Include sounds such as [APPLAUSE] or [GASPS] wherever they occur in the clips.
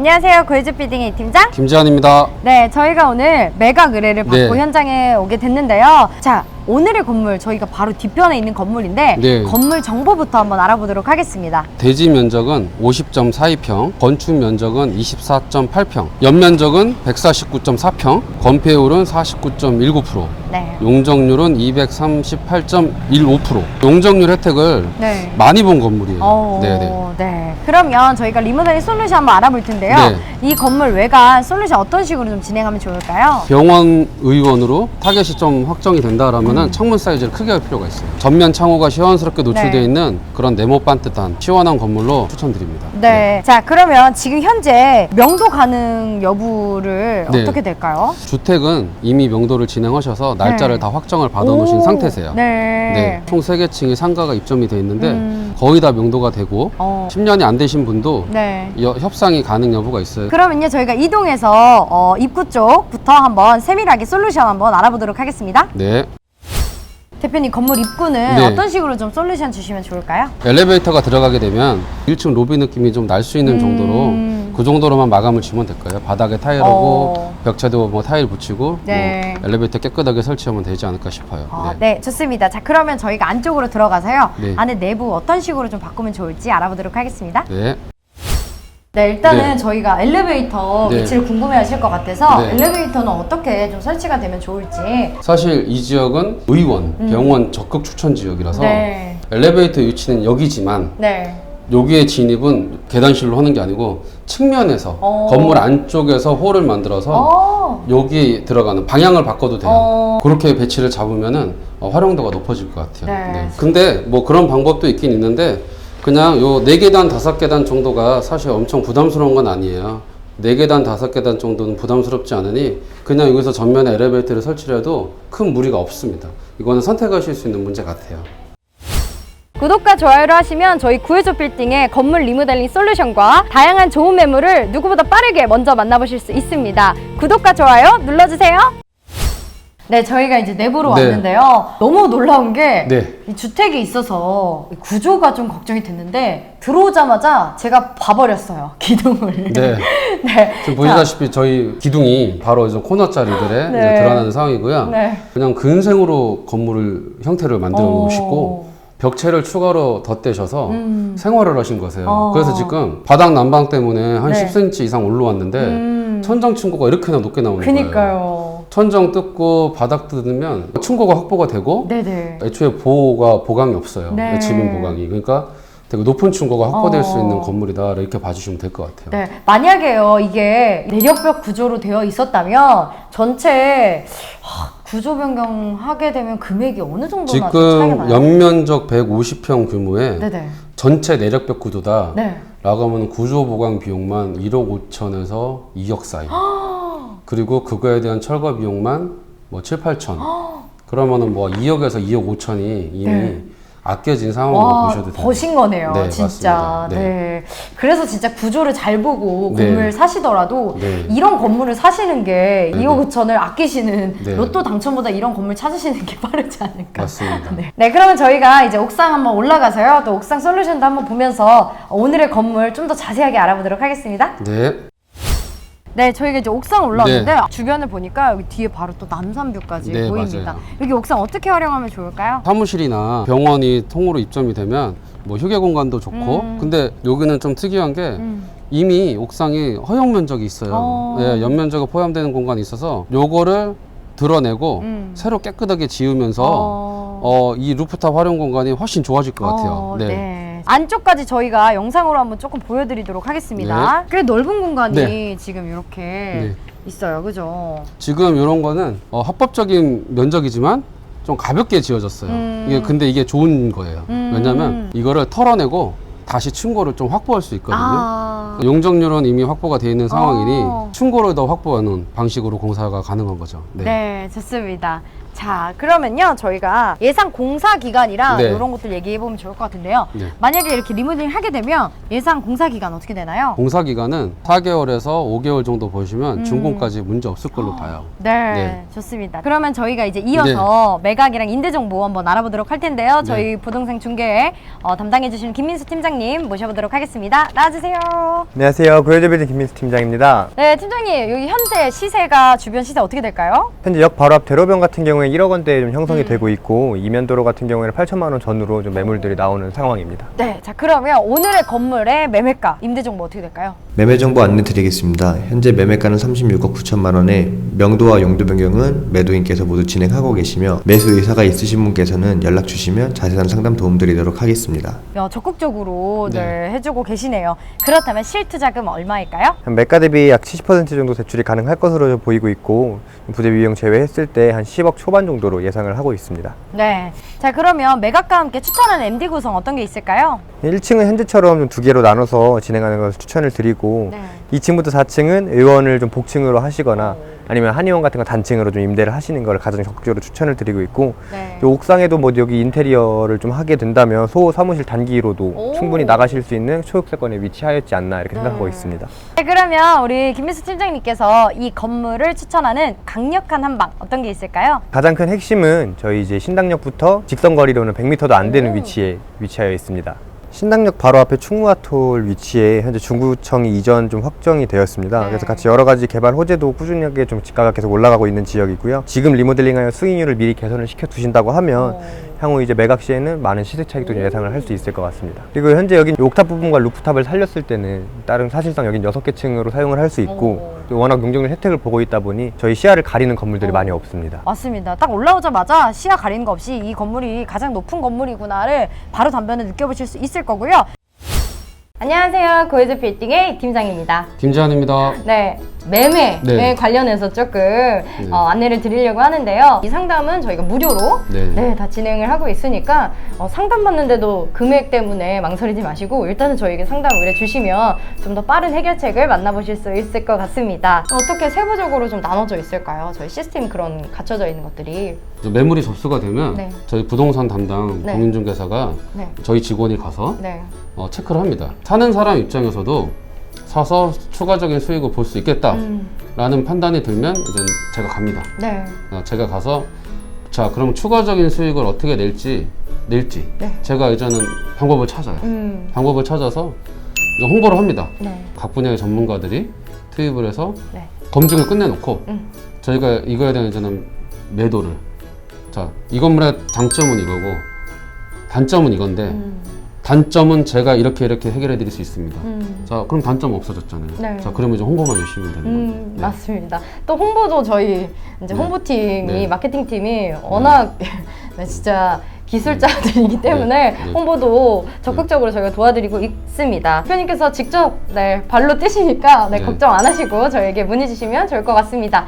안녕하세요. 고혜주 비딩의 팀장. 김지한입니다. 네, 저희가 오늘 매각 의뢰를 받고 네. 현장에 오게 됐는데요. 자, 오늘의 건물 저희가 바로 뒤편에 있는 건물인데 네. 건물 정보부터 한번 알아보도록 하겠습니다. 대지 면적은 50.42평, 건축 면적은 24.8평, 연면적은 149.4평, 건폐율은 49.19%, 네. 용적률은 238.15%. 용적률 혜택을 네. 많이 본 건물이에요. 어, 네네. 네. 그러면 저희가 리모델링 솔루션 한번 알아볼 텐데요. 네. 이 건물 외관 솔루션 어떤 식으로 좀 진행하면 좋을까요? 병원 의원으로 타겟이 좀 확정이 된다라면은 창문 사이즈를 크게 할 필요가 있어요. 전면 창호가 시원스럽게 노출되어 네. 있는 그런 네모 반듯한 시원한 건물로 추천드립니다. 네. 자, 그러면 지금 현재 명도 가능 여부를 네. 어떻게 될까요? 주택은 이미 명도를 진행하셔서 날짜를 네. 다 확정을 받아 놓으신 오, 상태세요. 네. 네, 총 세개층의 상가가 입점이 돼 있는데 음. 거의 다 명도가 되고 어. 10년이 안 되신 분도 네. 여- 협상이 가능 여부가 있어요. 그러면요 저희가 이동해서 어, 입구 쪽부터 한번 세밀하게 솔루션 한번 알아보도록 하겠습니다. 네, 대표님 건물 입구는 네. 어떤 식으로 좀 솔루션 주시면 좋을까요? 엘리베이터가 들어가게 되면 1층 로비 느낌이 좀 날 수 있는 음. 정도로 그 정도로만 마감을 지면 될 거예요. 바닥에 타일하고 어. 벽체도 뭐 타일 붙이고 네. 뭐 엘리베이터 깨끗하게 설치하면 되지 않을까 싶어요. 어, 네. 네. 좋습니다. 자 그러면 저희가 안쪽으로 들어가서요 네. 안에 내부 어떤 식으로 좀 바꾸면 좋을지 알아보도록 하겠습니다. 네. 네 일단은 네. 저희가 엘리베이터 네. 위치를 궁금해하실 것 같아서 네. 엘리베이터는 어떻게 좀 설치가 되면 좋을지. 사실 이 지역은 의원, 병원 적극 추천 지역이라서 음. 네. 엘리베이터 위치는 여기지만 네. 여기의 진입은 계단실로 하는 게 아니고 측면에서 어. 건물 안쪽에서 홀을 만들어서 어. 여기 들어가는 방향을 바꿔도 돼요. 어. 그렇게 배치를 잡으면은 어, 활용도가 높아질 것 같아요. 네. 근데 뭐 그런 방법도 있긴 있는데 그냥 요네 계단 다섯 계단 정도가 사실 엄청 부담스러운 건 아니에요. 네 계단 다섯 계단 정도는 부담스럽지 않으니 그냥 여기서 전면에 엘리베이터를 설치를 해도 큰 무리가 없습니다. 이거는 선택하실 수 있는 문제 같아요. 구독과 좋아요를 하시면 저희 구해조 빌딩의 건물 리모델링 솔루션과 다양한 좋은 매물을 누구보다 빠르게 먼저 만나보실 수 있습니다. 구독과 좋아요 눌러주세요. 네, 저희가 이제 내부로 네. 왔는데요. 너무 놀라운 게 네. 이 주택이 있어서 이 구조가 좀 걱정이 됐는데 들어오자마자 제가 봐버렸어요 [LAUGHS] 기둥을. 네. [LAUGHS] 네. 지금 보시다시피 저희 기둥이 바로 이제 코너 자리들에 네. 이제 드러나는 상황이고요. 네. 그냥 근생으로 건물을 형태를 만들어 어. 놓으시고 벽체를 추가로 덧대셔서 음. 생활을 하신 거세요. 어. 그래서 지금 바닥 난방 때문에 한 네. 10cm 이상 올라왔는데 음. 천정 층고가 이렇게나 높게 나오는 거예요. 그니까요. 천정 뜯고 바닥 뜯으면 층고가 확보가 되고 네네. 애초에 보호가 보강이 없어요. 네. 지민 보강이. 그러니까 되게 높은 층고가 확보될 어. 수 있는 건물이다 이렇게 봐주시면 될 것 같아요. 네, 만약에요 이게 내력벽 구조로 되어 있었다면 전체 하, 구조 변경하게 되면 금액이 어느 정도나 좀 차이가 지금 나요? 연면적 150평 규모의 네네. 전체 내력벽 구조다. 네. 라고 하면 구조 보강 비용만 1억 5천에서 2억 사이. 그리고 그거에 대한 철거 비용만 뭐 7, 8천. 그러면은 뭐 2억에서 2억 5천이 이미 네. 아껴진 상황으로 와, 보셔도 돼요. 버신 거네요, 네, 진짜. 네. 네. 그래서 진짜 구조를 잘 보고 네. 건물 사시더라도 네. 이런 건물을 사시는 게 네, 2억 5천을 아끼시는 네. 로또 당첨보다 이런 건물 찾으시는 게 [LAUGHS] 빠르지 않을까. 맞습니다. 네. 네, 그러면 저희가 이제 옥상 한번 올라가서요. 또 옥상 솔루션도 한번 보면서 오늘의 건물 좀 더 자세하게 알아보도록 하겠습니다. 네. 네, 저희가 이제 옥상 올라왔는데 주변을 보니까 여기 뒤에 바로 또 남산뷰까지 네, 보입니다. 맞아요. 여기 옥상 어떻게 활용하면 좋을까요? 사무실이나 병원이 통으로 입점이 되면 뭐 휴게 공간도 좋고 음. 근데 여기는 좀 특이한 게 음. 이미 옥상이 허용 면적이 있어요. 어. 예, 연면적이 포함되는 공간이 있어서 요거를 드러내고 음. 새로 깨끗하게 지으면서 어. 어, 이 루프탑 활용 공간이 훨씬 좋아질 것 같아요. 어, 네. 네. 안쪽까지 저희가 영상으로 한번 조금 보여드리도록 하겠습니다. 꽤 넓은 공간이 네. 지금 이렇게 네. 있어요, 그죠? 지금 이런 거는 어, 합법적인 면적이지만 좀 가볍게 지어졌어요. 음. 이게 근데 이게 좋은 거예요. 음. 왜냐면 이거를 털어내고 다시 층고를 좀 확보할 수 있거든요. 아, 용적률은 이미 확보가 되어 있는 상황이니 어. 층고를 더 확보하는 방식으로 공사가 가능한 거죠. 네. 좋습니다. 자, 그러면요. 저희가 예상 공사 기간이랑 네. 이런 것들 얘기해 보면 좋을 것 같은데요. 네. 만약에 이렇게 리모델링 하게 되면 예상 공사 기간 어떻게 되나요? 공사 기간은 4개월에서 5개월 정도 보시면 음. 준공까지 문제 없을 걸로 봐요. [GASPS] 네, 네. 좋습니다. 그러면 저희가 이제 이어서 매각이랑 임대 정보 한번 알아보도록 할 텐데요. 저희 부동산 중개에 어, 담당해 주시는 김민수 팀장님 모셔보도록 하겠습니다. 나와주세요. 안녕하세요. 고효저빌딩 김민수 팀장입니다. 네, 팀장님 여기 현재 시세가 주변 시세 어떻게 될까요? 현재 역 바로 앞 대로변 같은 경우에 1억 원대에 좀 형성이 음. 되고 있고 이면도로 같은 경우에는 8천만 원 전후로 좀 매물들이 나오는 상황입니다. 네, 자 그러면 오늘의 건물의 매매가 임대 정보 어떻게 될까요? 매매 정보 안내 드리겠습니다. 현재 매매가는 36억 9천만 원에 명도와 용도 변경은 매도인께서 모두 진행하고 계시며 매수 의사가 있으신 분께서는 연락 주시면 자세한 상담 도움드리도록 하겠습니다. 야, 적극적으로 네. 네. 해주고 계시네요. 그렇다면 실투 자금 얼마일까요? 한 매가 대비 약 70% 정도 대출이 가능할 것으로 보이고 있고 부대 비용 제외했을 때 한 10억 초반 정도로 예상을 하고 있습니다. 네. 자 그러면 매각과 함께 추천하는 MD 구성 어떤 게 있을까요? 1층은 현재처럼 좀 두 개로 나눠서 진행하는 것을 추천을 드리고 네. 2층부터 4층은 의원을 좀 복층으로 하시거나 아니면 한의원 같은 거 단층으로 좀 임대를 하시는 걸 가장 적극적으로 추천을 드리고 있고 네. 요 옥상에도 뭐 여기 인테리어를 좀 하게 된다면 소 사무실 단기로도 오. 충분히 나가실 수 있는 초역세권에 위치하였지 않나 이렇게 네. 생각하고 있습니다. 네, 그러면 우리 김민수 팀장님께서 이 건물을 추천하는 강력한 한 방 어떤 게 있을까요? 가장 큰 핵심은 저희 이제 신당역부터 직선 거리로는 100m도 안 되는 오. 위치에 위치하여 있습니다. 신당역 바로 앞에 충무아톨 위치에 현재 중구청이 이전 좀 확정이 되었습니다. 네. 그래서 같이 여러 가지 개발 호재도 꾸준하게 좀 지가가 계속 올라가고 있는 지역이고요. 지금 리모델링하여 수익률을 미리 개선을 시켜 두신다고 하면 오. 향후 이제 매각 시에는 많은 시세 차익도 좀 예상을 할 수 있을 것 같습니다. 그리고 현재 여기 옥탑 부분과 루프탑을 살렸을 때는 다른 사실상 여긴 여섯 개 층으로 사용을 할 수 있고 오. 또 워낙 용적률 혜택을 보고 있다 보니 저희 시야를 가리는 건물들이 오. 많이 없습니다. 맞습니다. 딱 올라오자마자 시야 가리는 거 없이 이 건물이 가장 높은 건물이구나를 바로 단변에 느껴보실 수 있을 거고요. 안녕하세요. 고혜즈 빌딩의 팀장입니다. 김재환입니다. 네, 매매에 네. 관련해서 조금 어, 안내를 드리려고 하는데요. 이 상담은 저희가 무료로 네. 네, 다 진행을 하고 있으니까 어, 상담 받는데도 금액 때문에 망설이지 마시고 일단은 저에게 상담 의뢰 주시면 좀 더 빠른 해결책을 만나보실 수 있을 것 같습니다. 어떻게 세부적으로 좀 나눠져 있을까요? 저희 시스템 그런 갖춰져 있는 것들이. 매물이 접수가 되면 네. 저희 부동산 담당 네. 공인중개사가 네. 저희 직원이 가서 네. 어, 체크를 합니다. 사는 사람 입장에서도 사서 추가적인 수익을 볼 수 있겠다라는 음, 판단이 들면 이제 제가 갑니다. 네. 어, 제가 가서 자 그럼 추가적인 수익을 어떻게 낼지 낼지 네. 제가 이제는 방법을 찾아요. 음, 방법을 찾아서 이제 홍보를 합니다. 네. 각 분야의 전문가들이 투입을 해서 네. 검증을 끝내놓고 음. 저희가 이거에 대한 이제는 매도를 자 이 건물의 장점은 이거고 단점은 이건데 음, 단점은 제가 이렇게 이렇게 해결해 드릴 수 있습니다. 음. 자 그럼 단점 없어졌잖아요. 네. 자 그러면 이제 홍보만 열심히 하면 되는 음, 거예요. 네. 맞습니다. 또 홍보도 저희 이제 네. 홍보팀이 네. 마케팅팀이 워낙 [LAUGHS] 네, 진짜 기술자들이기 때문에 네. 네. 홍보도 적극적으로 저희가 도와드리고 있습니다. 대표님께서 직접 네, 발로 뛰시니까 네, 네. 걱정 안 하시고 저에게 문의 주시면 좋을 것 같습니다.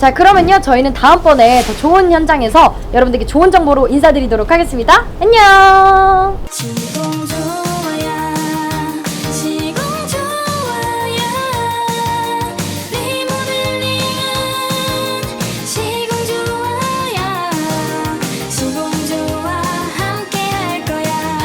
자 그러면요 저희는 다음번에 더 좋은 현장에서 여러분들께 좋은 정보로 인사드리도록 하겠습니다. 안녕.